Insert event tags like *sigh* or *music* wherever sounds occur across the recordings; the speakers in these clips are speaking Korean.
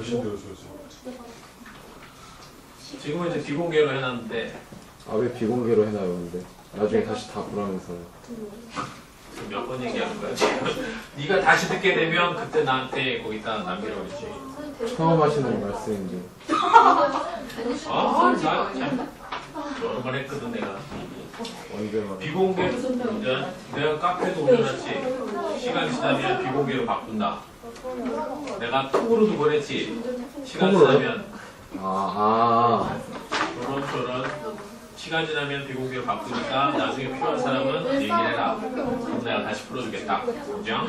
몇시 배우셨어요? 지금은 이제 비공개로 해놨는데. 아 왜 비공개로 해놔요 근데? 나중에 다시 다 보라면서. 몇번 얘기하는 거야 지금? *laughs* 네가 다시 듣게 되면 그때 나한테 거기다 남기라고 그랬지. 처음 하시는 말씀인데. 아, 나 참. 여러 번 했거든 내가. 언제만 비공개. 운전 내가 카페도 올려놨지 시간이 지나면 비공개로 바꾼다. 내가 톡으로도 보냈지. 시간 톡으로요? 지나면. 아, 저런 저런 시간 지나면 비공개로 바꾸니까 나중에 필요한 사람은 얘기를 해라. 그럼 내가 다시 풀어주겠다. 그죠?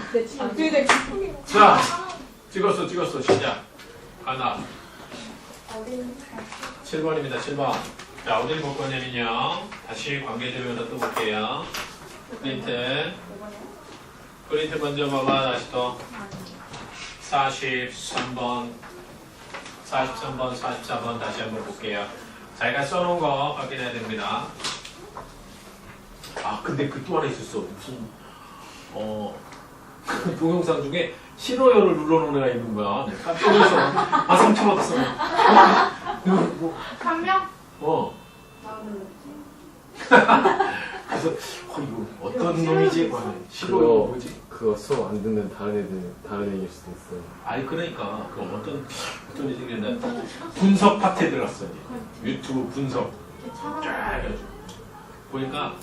자 찍었어 찍었어. 시작. 하나. 7번입니다 7번. 자 어디를 볼 거냐면요 다시 관계대명사 또 볼게요. 프린트 프린트 먼저 봐봐 다시 또 43번 43번 44번 다시 한번 볼게요. 자기가 써놓은 거 확인해야 됩니다. 아 근데 그 또 하나 있었어. 무슨 어 *laughs* 동영상 중에 신호열을 눌러놓은 애가 있는 거야. 내가 깜짝 놀라서 아 상처받았어. 뭐, 한 명? 어. 나는 *laughs* 그래서 어, 이거 어떤 놈이지? 와, 신호 그거 뭐지? 그거 수업 안 듣는 다른 애들 다른 애일 수도 있어요. 아니 그러니까 그 어떤 어떤 일이 생겼나 분석 파트에 들어갔어 이제 유튜브 분석. 쫙 해가지고 보니까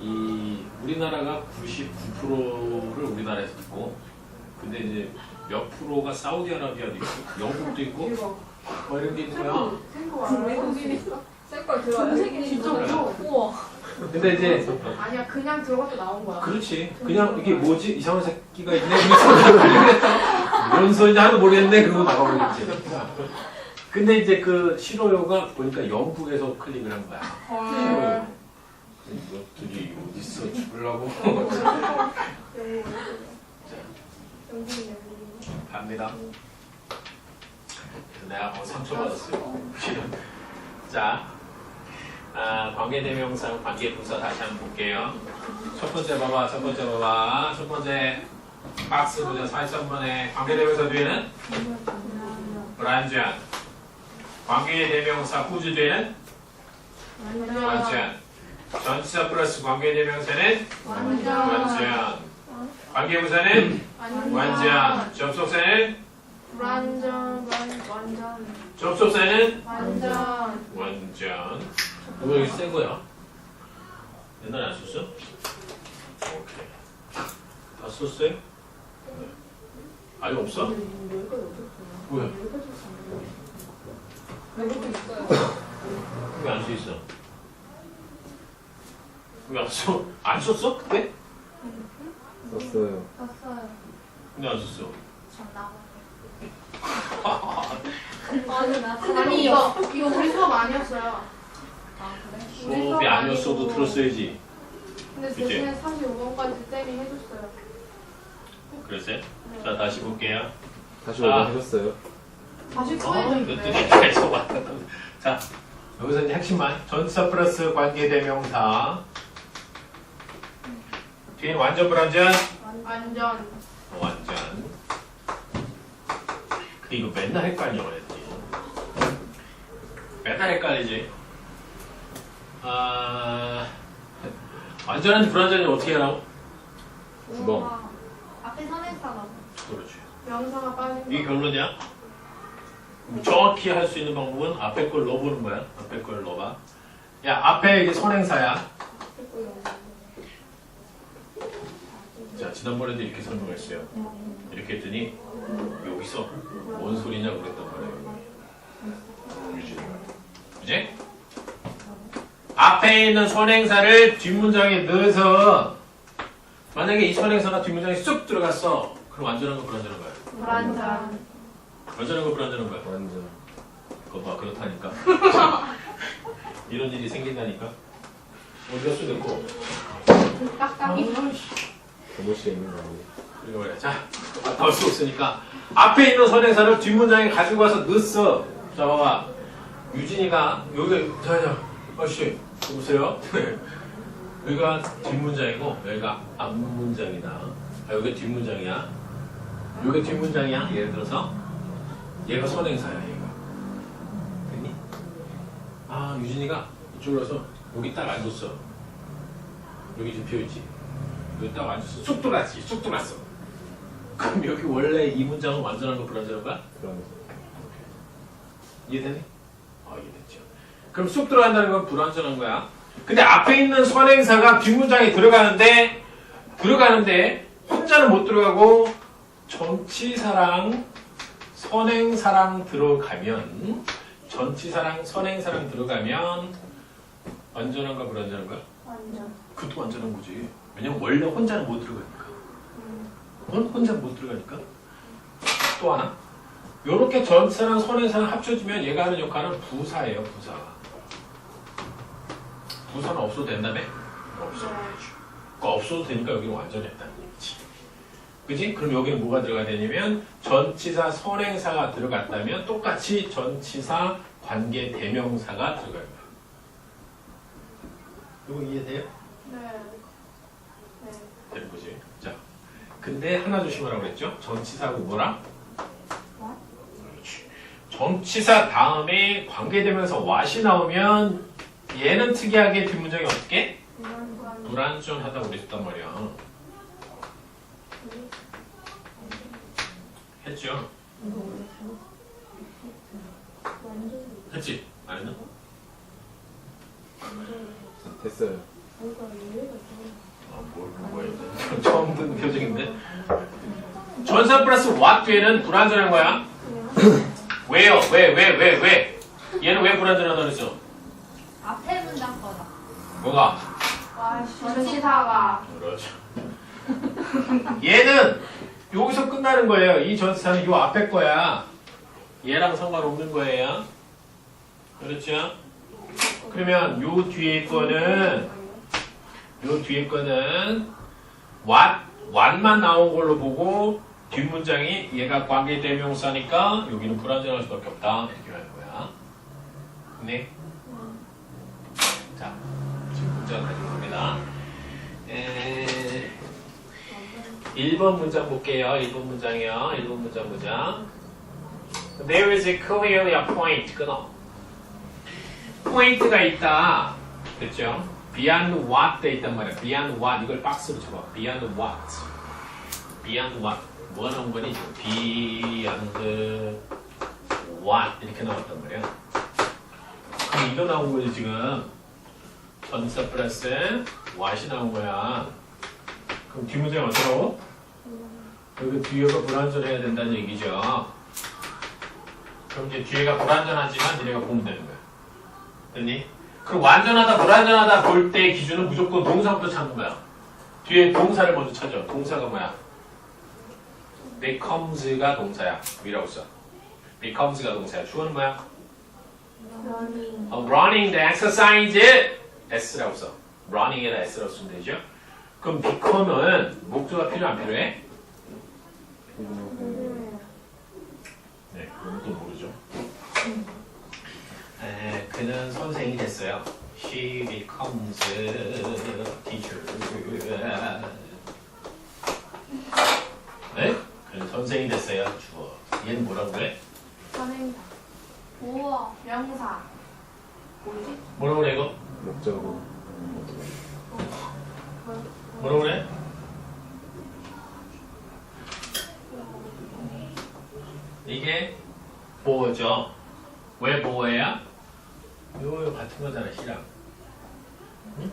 이 우리나라가 99%를 우리나라에서 듣고 근데 이제 몇 프로가 사우디아라비아도 있고 영국도 있고 뭐 이런 게 있는 거야. 셀걸 들어야 진짜 우와 근데 이제 아니야 그냥 들어가도 나온 거야. 그렇지. 그냥 이게 뭐지? 이상한 새끼가 있네. 뭔 소리인지 하나도 모르겠네. 그러고 나가버리겠지. 근데 이제 그 시로요가 보니까 영국에서 클릭을 한 거야. 시로요 이것들이 어딨어 죽으려고? 갑니다. 내가 뭐 상처받았어요. 실은 자 아, 관계대명사, 관계분사 다시 한번 볼게요. 첫 번째 봐봐, 첫 번째 봐봐. 첫 번째 박스 보자, 43번에 관계대명사 뒤에는 불안전. 관계대명사 후주 뒤에는 완전. 전치사 플러스 관계대명사는 완전. 관계부사는 완전. 접속사는 완전 완- 완전 접속사는 완전 완전. 이거 여기 센 거야? 옛날에 안 썼어? 오케이. 다 썼어요? 아니 없어? 뭐야? 왜안 써 있어? 왜 안 써? 안 썼어? 그때? 썼어요 떴어요 근데 안 썼어. 아니 이거 이거 우리 수업 아니었어요 수업이 아니었어도 아니고. 들었어야지. 근데? 대신에 45번까지 쌤이 해줬어요 그랬어요? 자 다시 볼게요. 다시 아. 오버 해줬어요 다시 계속 왔다 갔다. 자, 여기서 이제 핵심만. 전사 플러스 관계대명사. 뒤에 완전 불완전? 완전 어, 완전. 근데 이거 맨날 헷갈려, 그랬지. 맨날 헷갈리지. 아, 완전한 불완전이 어떻게 하라고? 주먹 앞에 선행사가 그렇지. 명사가 빠진 이게 거 결론이야? 정확히 할 수 있는 방법은 앞에 걸 넣어보는 거야. 앞에 걸 넣어봐. 야, 앞에 이게 선행사야. 자, 지난번에도 이렇게 설명했어요. 이렇게 했더니 여기서 뭔 소리냐고 그랬단 말이에요. 유진이가. 그지? 앞에 있는 선행사를 뒷문장에 넣어서 만약에 이 선행사가 뒷문장에 쑥 들어갔어. 그럼 완전한 거 불완전한 거야. 불완전 완전한 거 불완전한 거야. 완전 그거 봐 그렇다니까. *laughs* 이런 일이 생긴다니까. 어디 갔어 됐고. 깍깍이 도무시 있는 거 아니에요 그리고 그래. 자, 나올 수 없으니까 앞에 있는 선행사를 뒷문장에 가지고 와서 넣었어. 자, 봐봐. 유진이가 여기 자자, 아씨 보세요. *laughs* 여기가 뒷문장이고 여기가 앞문장이다. 아, 여기 뒷문장이야. 여기 뒷문장이야. 예를 들어서 얘가 선행사야 얘가 됐니? 아 유진이가 이쪽으로 와서 여기 딱 앉았어 여기 좀 비어있지 여기 딱 앉았어 쑥 들어갔지 쑥 들어갔어 그럼 여기 원래 이 문장은 완전한 거 불완전한 거야? 그런 이해되니? 어, 이해됐죠. 그럼 쑥 들어간다는 건 불완전한 거야. 근데 앞에 있는 선행사가 뒷문장에 들어가는데, 들어가는데, 혼자는 못 들어가고, 전치사랑 선행사랑 들어가면, 전치사랑 선행사랑 들어가면, 완전한 가 불완전한 거야? 완전. 그것도 완전한 거지. 왜냐면 원래 혼자는 못 들어가니까. 혼- 혼자 못 들어가니까. 또 하나. 요렇게 전사랑 선행사랑 합쳐지면 얘가 하는 역할은 부사예요, 부사. 부사는 없어도 된다며? 없어도 되죠. 그거 없어도 되니까 여기는 완전했다는 얘기지. 그지? 그럼 여기는 뭐가 들어가야 되냐면 전치사 선행사가 들어갔다면 똑같이 전치사 관계 대명사가 들어갈 거야. 이거 이해돼요? 네. 네. 되는 거지. 자, 근데 하나 조심하라고 그랬죠? 전치사하고 뭐랑? 뭐? 그렇지. 전치사 다음에 관계되면서 what이 나오면 얘는 특이하게 뒷문장이 어떻게? 완전. 불완전하다고 그랬단 말이야. 했죠? 했지? 안 했나? 됐어요. 아, 뭘, 뭐야. *laughs* 처음 듣는 표정인데? 전사 플러스 what 뒤에는 불완전한 거야. 왜요? 왜, 왜, 왜, 왜? 얘는 왜 불완전하다 그랬어? 뭐가? 와, 전치사가. 그렇죠. 얘는 여기서 끝나는 거예요. 이 전사는 요 앞에 거야. 얘랑 상관없는 거예요. 그렇죠? 그러면 요 뒤에 거는 요 뒤에 거는 what, what만 나온 걸로 보고 뒷문장이 얘가 관계 대명사니까 여기는 불완전할 수밖에 없다. 이렇게 하는 거야. 네. 자, 문장 가지고 갑니다. 에... 1번 문장 볼게요. 1번 문장이요. 1번 문장 보자. There is clearly a point. 끊어. 포인트가 있다. 됐죠? Beyond what 돼 있단 말이야. Beyond what. 이걸 박스로 쳐봐. Beyond what. Beyond what. 뭐 나온 거니? Beyond what. 이렇게 나왔단 말이야. 그럼 이거 나온 거지, 지금. 전사 플러스 what이 나온 거야. 그럼 뒷문장이 어쩌라고? 여기 뒤에가 불완전해야 된다는 얘기죠. 그럼 이제 뒤에가 불완전하지만 니네가 보면 되는 거야. 됐니? 그럼 완전하다, 불완전하다 볼 때 기준은 무조건 동사부터 찾는 거야. 뒤에 동사를 먼저 찾아. 동사가 뭐야? becomes가 동사야. 위라고 써. becomes가 동사야. 주어는 뭐야? 러닝. 어, running the exercise S라고 써. running에다 S라고 쓰면 되죠. 그럼 become은 목조가 필요 안 필요해? 네, 그건 또 모르죠. 에, 그는 선생이 됐어요. She becomes a teacher. 네? 그는 선생이 됐어요. 주어. 얘는 뭐라고 그래? 선행사. 보어. 명사. 뭐지? 뭐라고 그래 이거? 목적어. 뭐라고 그래? 이게 보어죠. 왜 보어야? 요요 같은 거잖아, 희랑. 응?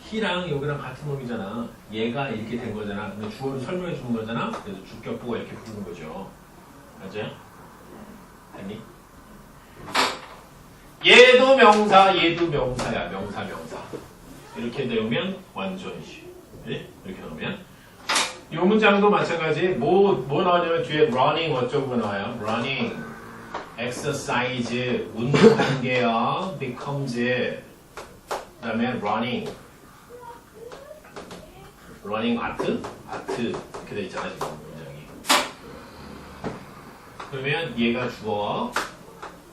희랑 여기랑 같은 놈이잖아. 얘가 이렇게 된 거잖아. 근데 주어를 설명해 주는 거잖아. 그래서 주격보가 이렇게 부르는 거죠. 맞아요? 아니? 얘도 명사, 얘도 명사야. 명사, 명사. 이렇게 되면 완전시. 네? 이렇게 나오면 이 문장도 마찬가지. 뭐, 뭐 나오냐면 뒤에 running 어쩌고 나와요. running, exercise, 운동하는 게요. becomes, 그 다음에 running, running art, art 이렇게 돼 있잖아 지금 문장이. 그러면 얘가 주어,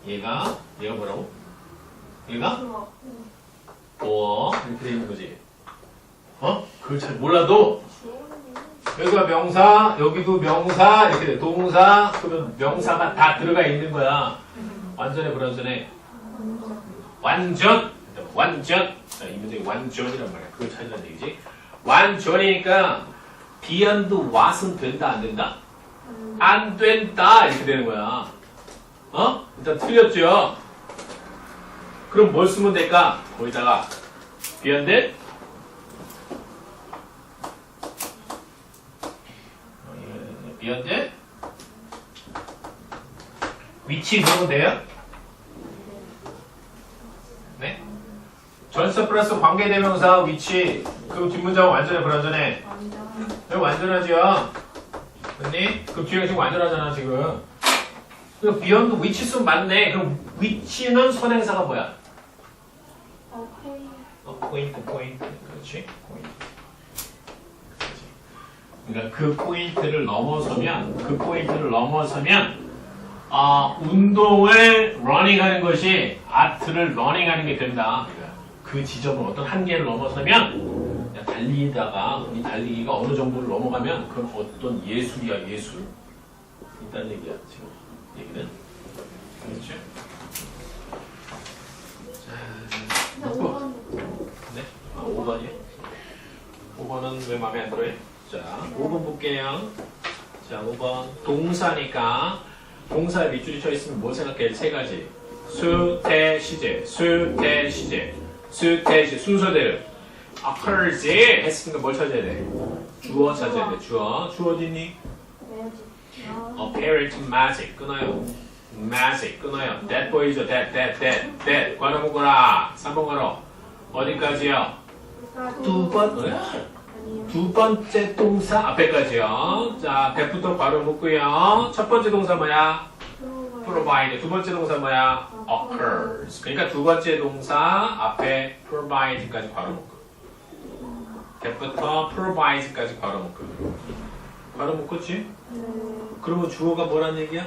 얘가 얘가 뭐라고? 얘가 주어. 어 이렇게 돼 있는 거지. 어? 그걸 잘 몰라도 여기가 명사, 여기도 명사, 이렇게 돼. 동사, 그러면 명사가 다 들어가 있는 거야. 완전해, 불완전해? 완전! 완전! 자, 이 문제 완전이란 말이야. 그걸 찾으란 얘기지. 완전이니까, beyond what은 된다, 안 된다? 안 된다! 이렇게 되는 거야. 어? 일단 틀렸죠? 그럼 뭘 쓰면 될까? 거기다가, beyond? beyond? 위치 넣으면 돼요? 네? 전사 플러스 관계대명사 위치 그 뒷문장은 완전해 불완전해? 여기 완전하죠? 맞니? 그 뒤에 지금 완전하잖아 지금 그럼 beyond 위치 쓰면 맞네 그럼 위치는 선행사가 뭐야? 포인트 포인트 그렇지 포인트. 그러니까 그 포인트를 넘어서면 그 포인트를 넘어서면 아, 운동을 러닝하는 것이 아트를 러닝하는 게 된다. 그러니까 그 지점을 어떤 한계를 넘어서면 달리다가 이 달리기가 어느 정도를 넘어가면 그건 어떤 예술이야 예술. 있다는 얘기야 지금 얘기는. 그렇죠? 근데 놓고. 5번 네? 아, 5번이요? 5번은 왜 마음에 안 들어요? 자, 5번 볼게요. 자, 5번. 동사니까, 동사에 밑줄이 쳐 있으면 뭘 생각해? 세 가지. 수, 태, 시제. 수, 태, 시제. 수, 태, 시제. 순서대로. occurs 했으니까 뭘 찾아야 돼? 주어 찾아야 돼. 주어. 주어 어디니? appear to magic. 끊어요. magic. 끊어요. that 보이죠? that, that, that, that. 관어 묶어라. 3번 관어. 어디까지요? 두 번, 어? 두 번째 동사 앞에까지요. 자, 백부터 바로 묶고요. 첫 번째 동사 뭐야? provide. 두 번째 동사 뭐야? occurs. 그러니까 두 번째 동사 앞에 provide까지 바로 묶고. 백부터 provide까지 바로 묶고. 바로 묶었지? 그러면 주어가 뭐란 얘기야?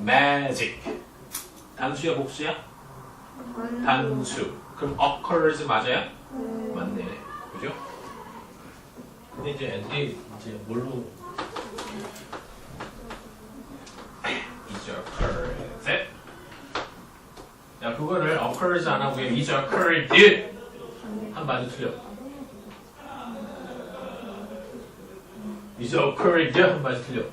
magic. 단수야, 복수야? 단수. 그럼 occurs 맞아요? 맞네. 그죠? 근데 이제 애들이 이제 뭘로 is occurred. 셋. 야, 그거를 occurs 안 하고 is occurred 한 마디 틀려. is occurred 한 마디 틀려.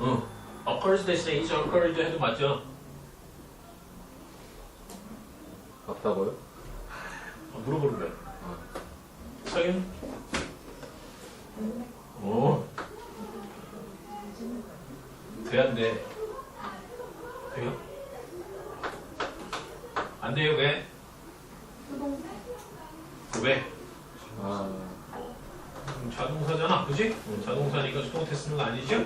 응. occurs 대신에 is occurred 해도 맞죠? 맞다고요? 아, 물어보는 거야. 석인? 오. 돼, 안 돼? 돼요? 안 돼요, 왜? 왜? 아, 음, 자동사잖아, 그지? 음, 자동사니까 수동 테스트는 아니죠?